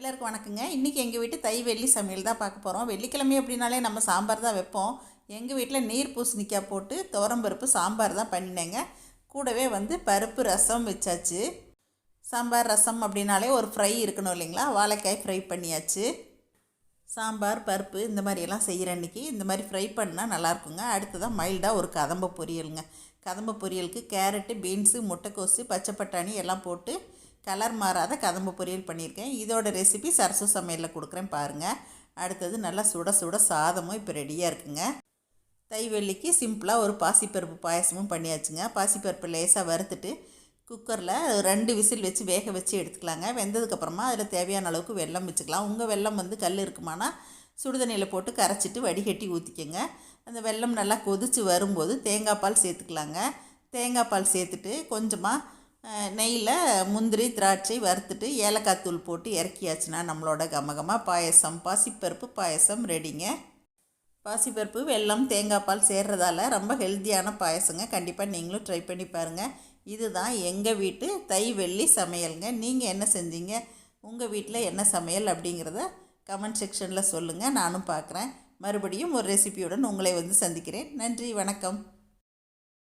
எல்லாருக்கும் வணக்கங்க. இன்றைக்கி எங்கள் வீட்டு தை வெள்ளி சமையல் தான் பார்க்க போகிறோம் வெள்ளிக்கிழமை அப்படின்னாலே நம்ம சாம்பார் தான் வைப்போம். எங்கள் வீட்டில் நீர் பூசணிக்காய் போட்டு துவரம்பருப்பு சாம்பார் தான் பண்ணினேங்க. கூடவே வந்து பருப்பு ரசம் வச்சாச்சு. சாம்பார் ரசம் அப்படின்னாலே ஒரு ஃப்ரை இருக்கணும் இல்லைங்களா? வாழைக்காய் ஃப்ரை பண்ணியாச்சு. சாம்பார் பருப்பு இந்த மாதிரியெல்லாம் செய்கிற அன்றைக்கி இந்த மாதிரி ஃப்ரை பண்ணால் நல்லாயிருக்குங்க. அடுத்ததான் மைல்டாக ஒரு கதம்ப பொரியலுங்க. கதம்ப பொரியலுக்கு கேரட்டு பீன்ஸு முட்டைக்கோசு பச்சை பட்டாணி எல்லாம் போட்டு கலர் மாறாத கதம்ப பொரியல் பண்ணியிருக்கேன். இதோட ரெசிபி சரசு சமையலில் கொடுக்குறேன் பாருங்கள் அடுத்தது நல்லா சுட சுட சாதமும் இப்போ ரெடியாக இருக்குங்க. தை வெள்ளிக்கு சிம்பிளாக ஒரு பாசிப்பருப்பு பாயசமும் பண்ணியாச்சுங்க. பாசிப்பருப்பு லேசாக வறுத்துட்டு குக்கரில் ரெண்டு விசில் வச்சு வேக வச்சு எடுத்துக்கலாங்க. வெந்ததுக்கப்புறமா அதில் தேவையான அளவுக்கு வெல்லம் வச்சுக்கலாம். உங்கள் வெல்லம் வந்து கல் இருக்குமானா சுடுதண்ணியில் போட்டு கரைச்சிட்டு வடிகட்டி ஊற்றிக்கங்க அந்த வெல்லம் நல்லா கொதித்து வரும்போது தேங்காய் பால் சேர்த்துக்கலாங்க. தேங்காய் பால் சேர்த்துட்டு கொஞ்சமாக நெய்யில் முந்திரி திராட்சை வறுத்துட்டு ஏலக்காய் தூள் போட்டு இறக்கியாச்சுன்னா நம்மளோட கமகமாக பாயசம் பாசிப்பருப்பு பாயசம் ரெடிங்க. பாசிப்பருப்பு வெல்லம் தேங்காய் பால் சேர்றதால ரொம்ப ஹெல்த்தியான பாயசங்க. கண்டிப்பாக நீங்களும் ட்ரை பண்ணி பாருங்கள் இதுதான் எங்கள் வீட்டு தை வெள்ளி சமையலுங்க. நீங்கள் என்ன செஞ்சீங்க? உங்கள் வீட்டில் என்ன சமையல் அப்படிங்கிறத கமெண்ட் செக்ஷனில் சொல்லுங்கள் நானும் பார்க்குறேன் மறுபடியும் ஒரு ரெசிபியுடன் உங்களை வந்து சந்திக்கிறேன். நன்றி வணக்கம்.